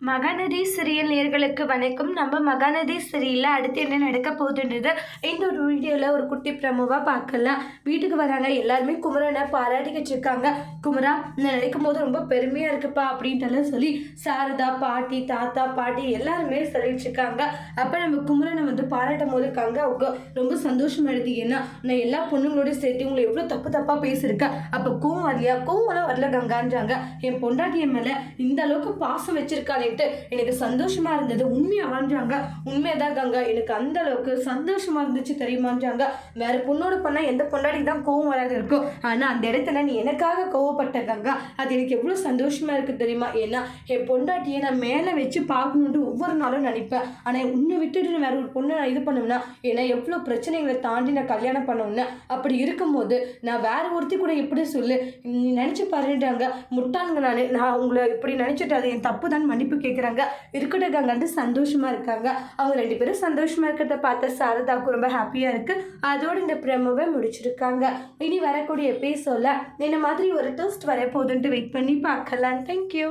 Mahanadi serial நேர்களுக்கு வணக்கம். நம்ம மகாநதி சீரியலில் அடுத்து என்ன நடக்க போகுதுன்றது இந்த ஒரு வீடியோவில் ஒரு குட்டி பிரமுவாக பார்க்கலாம். வீட்டுக்கு வராங்க. எல்லாருமே குமரனை பாராட்டிக்கிட்டு இருக்காங்க. குமரா நான் நினைக்கும் போது ரொம்ப பெருமையாக இருக்குப்பா அப்படின்ட்டுலாம் சொல்லி சாரதா பாட்டி தாத்தா பாட்டி எல்லாருமே சொல்லிட்டு இருக்காங்க. அப்போ நம்ம குமரனை வந்து பாராட்டும் போது இருக்காங்க. அவங்க ரொம்ப சந்தோஷம் எழுதி ஏன்னா நான் எல்லா பொண்ணுங்களோடய சேர்த்து உங்களை எவ்வளோ தப்பு தப்பாக பேசியிருக்கேன். அப்போ கோவம் வரலையா? கோவம்லாம் வரல கங்கான்றாங்க. என் பொண்டாட்டிய மேலே இந்த அளவுக்கு பாசம் பண்ணிட்டு எனக்கு சந்தோஷமா இருந்தது. உண்மையா வாழ்ந்தாங்க. உண்மையதான் கங்கா. எனக்கு அந்த அளவுக்கு சந்தோஷமா இருந்துச்சு தெரியுமான்றாங்க வேற பொண்ணோட பண்ணா எந்த பொண்டாட்டிக்கு தான் கோவம் வராது இருக்கும். ஆனா அந்த இடத்துல நீ எனக்காக கோவப்பட்ட கங்கா அது எனக்கு எவ்வளவு சந்தோஷமா இருக்கு தெரியுமா? ஏன்னா என் பொண்டாட்டியை நான் மேலே வச்சு பார்க்கணுன்ட்டு ஒவ்வொரு நாளும் நினைப்பேன். ஆனா உன்னை விட்டுட்டு வேற ஒரு பொண்ணை நான் இது பண்ணுவேன்னா ஏன்னா எவ்வளோ பிரச்சனைகளை தாண்டி நான் கல்யாணம் பண்ணணும்னு அப்படி இருக்கும்போது நான் வேற ஒருத்தி கூட எப்படி சொல்லு? நீ நினச்சி பாருன்றாங்க முட்டாளுங்க நான். நான் உங்களை இப்படி நினச்சிட்டு அது என் தப்பு தான் மன்னிப்பு கேட்குறாங்க வந்து சந்தோஷமா இருக்காங்க. அவங்க ரெண்டு பேரும் சந்தோஷமா இருக்கிறத பார்த்த சாரதாவுக்கு ரொம்ப ஹாப்பியாக இருக்கு. அதோட இந்த ப்ரமோவை முடிச்சிருக்காங்க. இனி வரக்கூடிய எபிசோல இந்த மாதிரி ஒரு டெஸ்ட் வரப்போகுதுன்ட்டு வெயிட் பண்ணி பார்க்கலாம். தேங்க்யூ